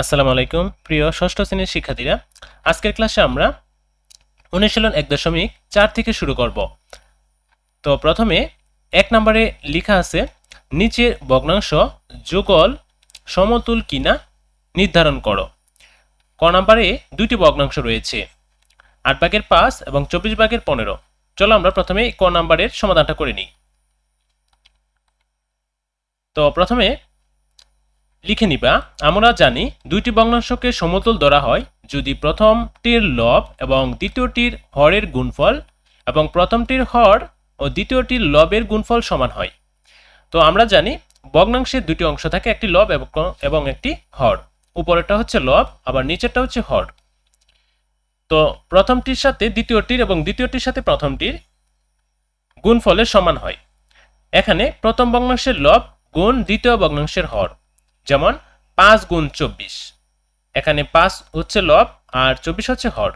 আসসালামু আলাইকুম, প্রিয় ষষ্ঠ শ্রেণির শিক্ষার্থীরা। আজকের ক্লাসে আমরা অনুশীলন এক দশমিক চার থেকে শুরু করব। তো প্রথমে এক নম্বরে লেখা আছে, নিচের ভগ্নাংশ যুগল সমতুল কিনা নির্ধারণ করো। ক নম্বরে দুইটি ভগ্নাংশ রয়েছে, আট ভাগের পাঁচ এবং চব্বিশ ভাগের পনেরো। চলো আমরা প্রথমে ক নাম্বারের সমাধানটা করে নিই। তো প্রথমে লিখে নিবা, আমরা জানি দুইটি ভগ্নাংশকে সমতল ধরা হয়, যদি প্রথমটির লব এবং দ্বিতীয়টির হরের গুণফল এবং প্রথমটির হর ও দ্বিতীয়টির লবের গুণফল সমান হয়। তো আমরা জানি ভগ্নাংশের দুটি অংশ থাকে, একটি লব এবং- একটি হর। উপরেরটা হচ্ছে লব, আবার নিচেরটা হচ্ছে হর। তো প্রথমটির সাথে দ্বিতীয়টির এবং দ্বিতীয়টির সাথে প্রথমটির গুণফলের সমান হয়। এখানে প্রথম ভগ্নাংশের লব গুণ দ্বিতীয় ভগ্নাংশের হর। যেমন পাঁচ গুণ চব্বিশ। এখানে পাঁচ হচ্ছে লব আর চব্বিশ হচ্ছে হর।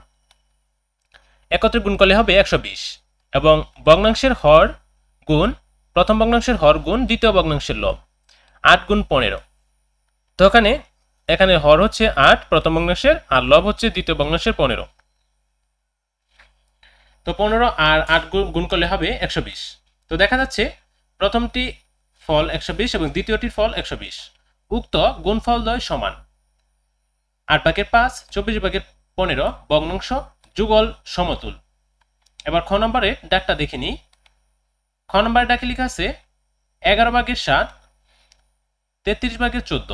একত্রে গুণ করলে হবে একশো বিশ। এবং ভগ্নাংশের হর গুণ, প্রথম ভগ্নাংশের হর গুণ, দ্বিতীয় ভগ্নাংশের লব, আট গুণ পনেরো। তো এখানে এখানে হর হচ্ছে আট, প্রথম ভগ্নাংশের, আর লব হচ্ছে দ্বিতীয় ভগ্নাংশের পনেরো। তো পনেরো আর আট গুণ করলে হবে একশো বিশ। তো দেখা যাচ্ছে প্রথমটি ফল একশো বিশ এবং দ্বিতীয়টির ফল একশো বিশ। উক্ত গুণফল দ্বয় সমান। আট ভাগের পাঁচ, চব্বিশ ভাগের পনেরো, ভগ্নাংশ, যুগল, সমতুল। এবার খ নম্বরে ডাকটা দেখে নিই। খ নম্বরে ডাকে লেখা আছে, এগারো ভাগের সাত, তেত্রিশ ভাগের চোদ্দ।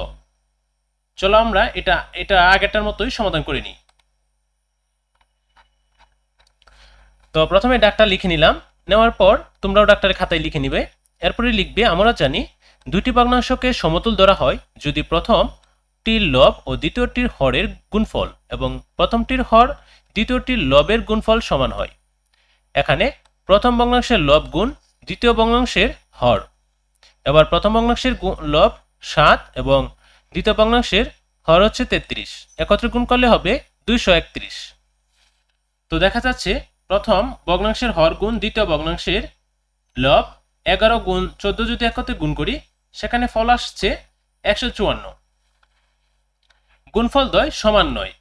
চলো আমরা এটা এটা আগেরটার মতোই সমাধান করে নিই। তো প্রথমে ডাকটা লিখে নিলাম। নেওয়ার পর তোমরাও ডাক্তারের খাতায় লিখে নিবে। এরপরে লিখবে, আমরা জানি দুইটি ভগ্নাংশকে সমতুল ধরা হয় যদি প্রথমটির লব ও দ্বিতীয়টির হরের গুণফল এবং প্রথমটির হর দ্বিতীয়টির লবের গুণফল সমান হয়। এখানে প্রথম ভগ্নাংশের লব গুণ দ্বিতীয় ভগ্নাংশের হর। এবার প্রথম ভগ্নাংশের লব সাত এবং দ্বিতীয় ভগ্নাংশের হর হচ্ছে তেত্রিশ। একত্রে গুণ করলে হবে দুইশো একত্রিশ। তো দেখা যাচ্ছে প্রথম ভগ্নাংশের হর গুণ দ্বিতীয় ভগ্নাংশের লব এগারো গুণ চোদ্দ যদি একত্রে গুণ করি সেখানে ফল আসছে একশো চুয়ান্ন। গুণফল দ্বয় সমান নয়।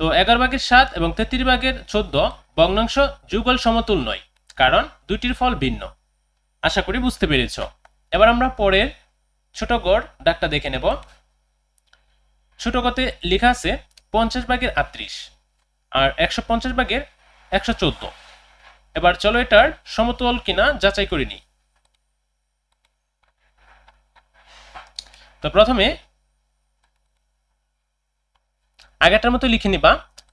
তো এগারো ভাগের সাত এবং তেত্রিশ ভাগের চোদ্দ ভগ্নাংশ যুগল সমতুল নয়, কারণ দুইটির ফল ভিন্ন। আশা করি বুঝতে পেরেছ। এবার আমরা পরের ছোট গড় ডাকটা দেখে নেব। ছোট গতে লেখা আছে পঞ্চাশ ভাগের আটত্রিশ আর একশো পঞ্চাশ ভাগের একশো চোদ্দ। এবার চলো এটার সমতল কিনা যাচাই করে নিই। তো প্রথমে আগেরটার মতো লিখে নিবা।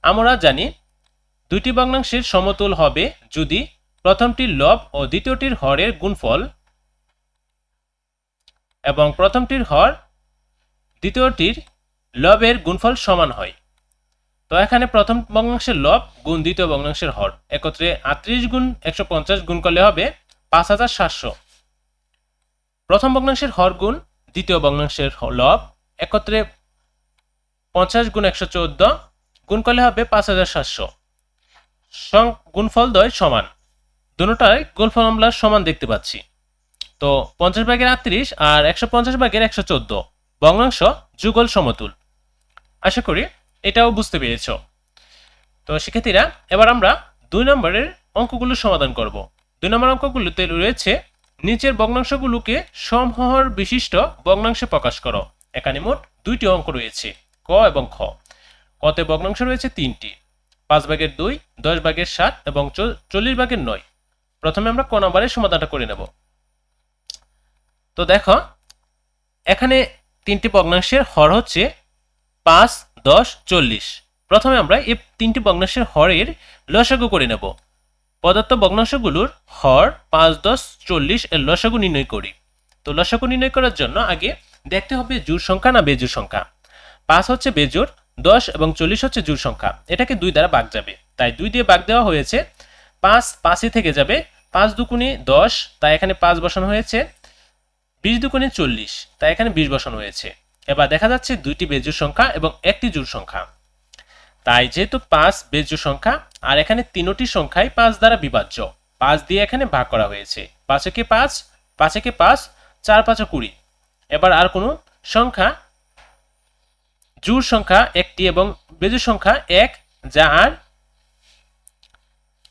আমরা জানি দুইটি ভগ্নাংশের সমতুল হবে যদি প্রথমটির লব ও দ্বিতীয়টির হরের গুণফল এবং প্রথমটির হর দ্বিতীয়টির লবের গুণফল সমান হয়। তো এখানে প্রথম ভগ্নাংশের লব গুণ দ্বিতীয় ভগ্নাংশের হর। একত্রে আটত্রিশ গুণ একশো পঞ্চাশ গুণ করলে হবে পাঁচ হাজার সাতশো। প্রথম ভগ্নাংশের হর গুণ দ্বিতীয় ভগ্নাংশের লব, একত্রে পঞ্চাশ গুণ একশো চোদ্দ, গুণ করলে হবে পাঁচ হাজার সাতশো। গুণফল দ্বয় সমান। দুটাই গুণফল আমরা সমান দেখতে পাচ্ছি। তো পঞ্চাশ ভাগের আটত্রিশ আর একশো পঞ্চাশ ভাগের একশো চোদ্দ। ভগ্নাংশ যুগল সমতুল। আশা করি এটাও বুঝতে পেরেছ। তো শিক্ষার্থীরা, এবার আমরা দুই নম্বরের অঙ্কগুলো সমাধান করব। দুই নম্বর অঙ্কগুলোতে রয়েছে নিচের ভগ্নাংশগুলোকে সমহর বিশিষ্ট ভগ্নাংশে প্রকাশ করো। এখানে মোট দুইটি অঙ্ক রয়েছে, ক এবং খ। কতে ভগ্নাংশ রয়েছে তিনটি, পাঁচ ভাগের দুই, দশ ভাগের সাত এবং চল- চল্লিশ ভাগের নয়। প্রথমে আমরা ক নম্বরের সমাধানটা করে নেব। তো দেখো, এখানে তিনটি ভগ্নাংশের হর হচ্ছে পাঁচ, দশ, চল্লিশ। প্রথমে আমরা এই তিনটি ভগ্নাংশের হরের লসাগু করে নেব। পদার্থ ভগ্নাংশগুলোর হর পাঁচ, দশ, চল্লিশ এর লসাগু নির্ণয় করি। তো লসাগু নির্ণয় করার জন্য আগে দেখতে হবে জোড় সংখ্যা না বেজোড় সংখ্যা। পাঁচ হচ্ছে বেজোড় দশ এবং চল্লিশ হচ্ছে জোড় সংখ্যা। এটাকে দুই দ্বারা ভাগ যাবে। তাই দুই দিয়ে ভাগ দেওয়া হয়েছে। পাঁচ পাঁচই থেকে যাবে। পাঁচ দুকুনি দশ, তাই এখানে পাঁচ বসানো হয়েছে। বিশ দুগুণে চল্লিশ, তাই এখানে বিশ বসানো হয়েছে। এবার দেখা যাচ্ছে দুইটি বেজোড় সংখ্যা এবং একটি জোড় সংখ্যা। তাই যেহেতু পাঁচ বেজোড় সংখ্যা আর এখানে তিনোটি সংখ্যাই পাঁচ দ্বারা বিভাজ্য। পাঁচ দিয়ে এখানে ভাগ করা হয়েছে। পাঁচকে পাঁচ? পাঁচকে পাঁচ? চার পাঁচ কুড়ি। এবার আর কোনো সংখ্যা? জোড় সংখ্যা একটি এবং বেজোড় সংখ্যা এক, যা আর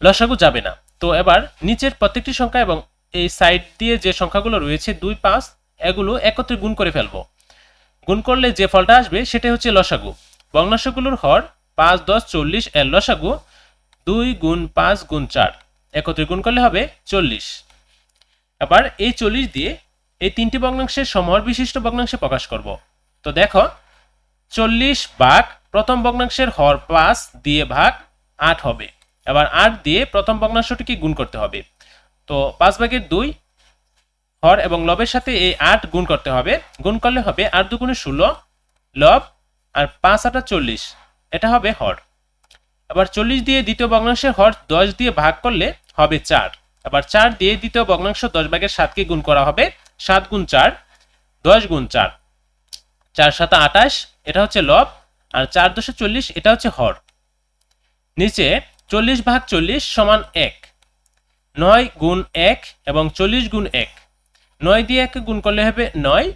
লসাগু যাবে না। তো এবার নিচের প্রত্যেকটি সংখ্যা এবং এই সাইড দিয়ে যে সংখ্যাগুলো রয়েছে, দুই, পাঁচ, এগুলো একত্রে গুণ করে ফেলব। গুণ করলে যে ফলটা আসবে সেটা হচ্ছে লসাগু। ভগ্নাংশগুলোর হর পাঁচ, দশ, চল্লিশ, এর লসাগু দুই গুণ পাঁচ গুণ চার। একত্রে গুণ করলে হবে চল্লিশ। এবার এই চল্লিশ দিয়ে এই তিনটি ভগ্নাংশের সমর বিশিষ্ট ভগ্নাংশে প্রকাশ করব। তো দেখো, চল্লিশ ভাগ প্রথম ভগ্নাংশের হর পাঁচ দিয়ে ভাগ আট হবে। এবার আট দিয়ে প্রথম ভগ্নাংশটিকে গুণ করতে হবে। তো পাঁচ ভাগের দুই, হর এবং লবের সাথে এই আট গুণ করতে হবে। গুণ করলে হবে আট দুগুণে ষোলো, লব আর পাঁচ আটা চল্লিশ। এটা হবে হর। আবার চল্লিশ দিয়ে দ্বিতীয় ভগ্নাংশের হর দশ দিয়ে ভাগ করলে হবে চার। আবার চার দিয়ে দ্বিতীয় ভগ্নাংশ দশ ভাগের সাতকে গুণ করা হবে সাত গুণ চার, দশ গুণ চার। চার সাতা আটাশ এটা হচ্ছে লব, আর চার দশে চল্লিশ, এটা হচ্ছে হর। নিচে চল্লিশ ভাগ চল্লিশ সমান এক। নয় গুণ এক এবং চল্লিশ গুণ এক। নয় দিয়ে এককে গুণ করলে হবে নয়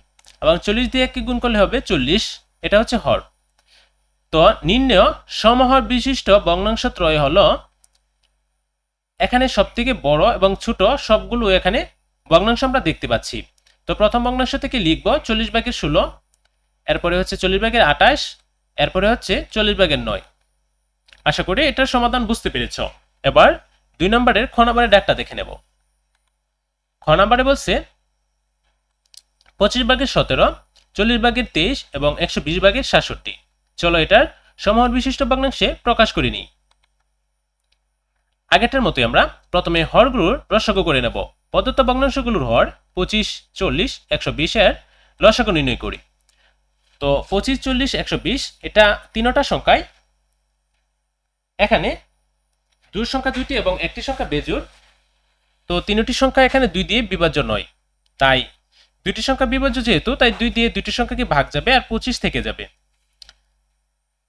এবং চল্লিশ দিয়ে এককে গুণ করলে হবে চল্লিশ, এটা হচ্ছে হর। তো নির্ণয় সমহর বিশিষ্ট ভগ্নাংশ ত্রয় হলো এখানে সব থেকে বড় এবং ছোট সবগুলো এখানে ভগ্নাংশ আমরা দেখতে পাচ্ছি। তো প্রথম ভগ্নাংশ থেকে লিখব চল্লিশ ভাগের ষোলো, এরপরে হচ্ছে চল্লিশ ভাগের আঠাশ, এরপরে হচ্ছে চল্লিশ ভাগের নয়। আশা করি এটার সমাধান বুঝতে পেরেছ। এবার দুই নম্বরের খ নম্বরের ডাকটা দেখে নেব। খ নম্বরে বলছে, পঁচিশ ভাগের সতেরো, চল্লিশ ভাগের তেইশ এবং একশো বিশ ভাগের সাতষট্টি। চলো এটার সমহর বিশিষ্ট ভগ্নাংশে প্রকাশ করে নিই আগেরটার মতোই আমরা প্রথমে হরগুলোর রসগো করে নেব। প্রদত্ত ভগ্নাংশগুলোর হর পঁচিশ, চল্লিশ, একশো বিশের লসাগু নির্ণয় করি। তো পঁচিশ, চল্লিশ, একশো বিশ, এটা তিনোটা সংখ্যায়। এখানে দুই সংখ্যা দুইটি এবং একটি সংখ্যা বেজুর তো তিনটি সংখ্যা এখানে দুই দিয়ে বিভাজ্য নয়। তাই দুইটি সংখ্যা বিভাজ্য যেহেতু, তাই দুই দিয়ে দুইটি সংখ্যাকে ভাগ যাবে আর পঁচিশ থেকে যাবে।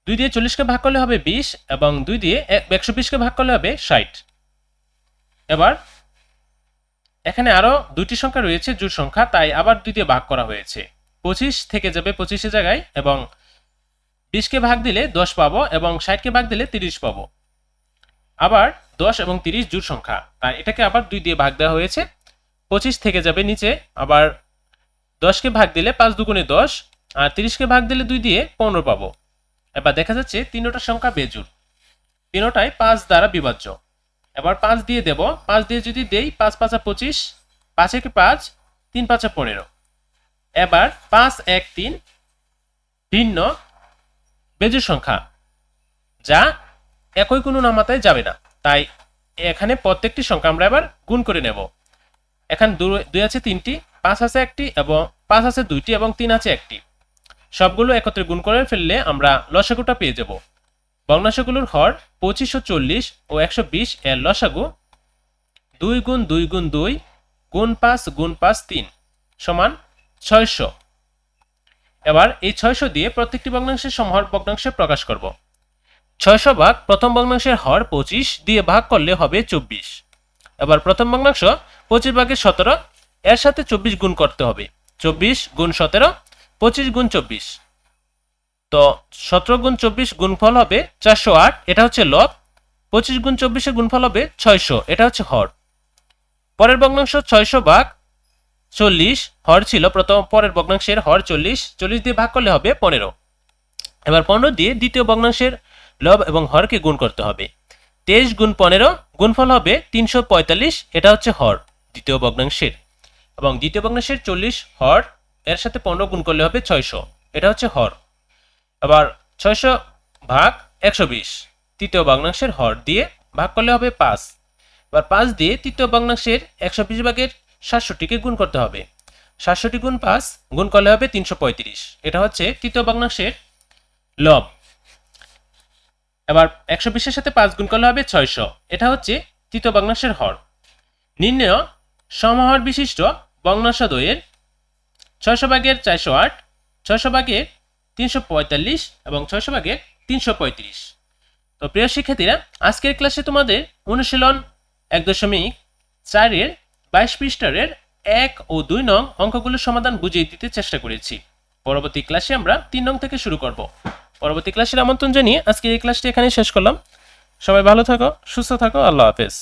দুই দিয়ে চল্লিশকে ভাগ করলে হবে বিশ এবং দুই দিয়ে একশো বিশকে ভাগ করলে হবে ষাট। এবার এখানে আরও দুইটি সংখ্যা রয়েছে জোড় সংখ্যা, তাই আবার দুই দিয়ে ভাগ করা হয়েছে। পঁচিশ থেকে যাবে পঁচিশে জায়গায় এবং বিশকে ভাগ দিলে দশ পাবো এবং ষাটকে ভাগ দিলে তিরিশ পাবো। আবার দশ এবং তিরিশ জোড় সংখ্যা, তাই এটাকে আবার দুই দিয়ে ভাগ দেওয়া হয়েছে। পঁচিশ থেকে যাবে নিচে, আবার দশকে ভাগ দিলে পাঁচ দুগুণে দশ, আর তিরিশকে ভাগ দিলে দুই দিয়ে পনেরো পাবো। এবার দেখা যাচ্ছে তিনোটা সংখ্যা বেজুর। তিনোটাই পাঁচ দ্বারা বিভাজ্য। এবার পাঁচ দিয়ে দেব। পাঁচ দিয়ে যদি দেই, পাঁচ পাঁচা পঁচিশ, পাঁচ একে পাঁচ, তিন পাঁচা পনেরো। এবার পাঁচ, এক, তিন ভিন্ন বেজুর সংখ্যা, যা একই কোনো নামাতায় যাবে না। তাই এখানে প্রত্যেকটি সংখ্যা আমরা এবার গুণ করে নেব। এখানে দুই আছে তিনটি, পাঁচ আছে একটি এবং পাঁচ আছে দুইটি এবং তিন আছে একটি। সবগুলো একত্রে গুণ করে ফেললে আমরা লসাগুটা পেয়ে যাব। ভগ্নাংশগুলোর হর পঁচিশ ও চল্লিশ ও একশো বিশ এর লসাগু দুই গুণ দুই গুণ দুই গুণ পাঁচ গুণ পাঁচ তিন সমান ছয়শো। এবার এই ছয়শো দিয়ে প্রত্যেকটি ভগ্নাংশের সমহর ভগ্নাংশে প্রকাশ করব। ছয়শো ভাগ প্রথম ভগ্নাংশের হর পঁচিশ দিয়ে ভাগ করলে হবে চব্বিশ। এবার প্রথম ভগ্নাংশ পঁচিশ ভাগের সতেরো, এর সাথে চব্বিশ গুণ করতে হবে। চব্বিশ গুণ সতেরো পঁচিশ গুণ চব্বিশ। তো সতেরো গুণ চব্বিশ গুণফল হবে চারশো আট, এটা হচ্ছে লব। পঁচিশ গুণ চব্বিশের গুণফল হবে ছয়শো, এটা হচ্ছে হর। পরের ভগ্নাংশ ছয়শো ভাগ চল্লিশ, হর ছিল প্রথম, পরের ভগ্নাংশের হর চল্লিশ চল্লিশ দিয়ে ভাগ করলে হবে পনেরো। এবার পনেরো দিয়ে দ্বিতীয় ভগ্নাংশের লব এবং হরকে গুণ করতে হবে। তেইশ গুণ পনেরো, গুণফল হবে তিনশো পঁয়তাল্লিশ, এটা হচ্ছে হর, দ্বিতীয় ভগ্নাংশের। এবং দ্বিতীয় ভগ্নাংশের চল্লিশ, হর এর সাথে পনেরো গুণ করলে হবে ছয়শো। এটা হচ্ছে হর। আবার ছয়শো ভাগ একশো বিশ, তৃতীয় ভগ্নাংশের হর দিয়ে ভাগ করলে হবে পাঁচ। এবার পাঁচ দিয়ে তৃতীয় ভগ্নাংশের একশো বিশ ভাগের সাতষট্টিকে গুণ করতে হবে। সাতষট্টি গুণ পাঁচ গুণ করলে হবে তিনশো পঁয়ত্রিশ। এটা হচ্ছে তৃতীয় ভগ্নাংশের লব। এবার একশো বিশের সাথে পাঁচ গুণ করলে হবে ছয়শো। এটা হচ্ছে তৃতীয় ভগ্নাংশের হর। নির্ণয় সমহর বিশিষ্ট ভগ্নাংশদ্বয়ের ছয়শো ভাগের চারশো আট, ছয়শো ভাগের তিনশো পঁয়তাল্লিশ এবং ছয়শো ভাগের তিনশো পঁয়ত্রিশ। তো প্রিয় শিক্ষার্থীরা, আজকের ক্লাসে তোমাদের অনুশীলন এক দশমিক চারের বাইশ পৃষ্ঠারের এক ও দুই নং অঙ্কগুলোর সমাধান বুঝিয়ে দিতে চেষ্টা করেছি। পরবর্তী ক্লাসে আমরা তিন নং থেকে শুরু করব। পরবর্তী ক্লাসের আমন্ত্রণ জানিয়ে আজকে এই ক্লাসটি এখানেই শেষ করলাম। সবাই ভালো থাকো, সুস্থ থাকো, আল্লাহ হাফেজ।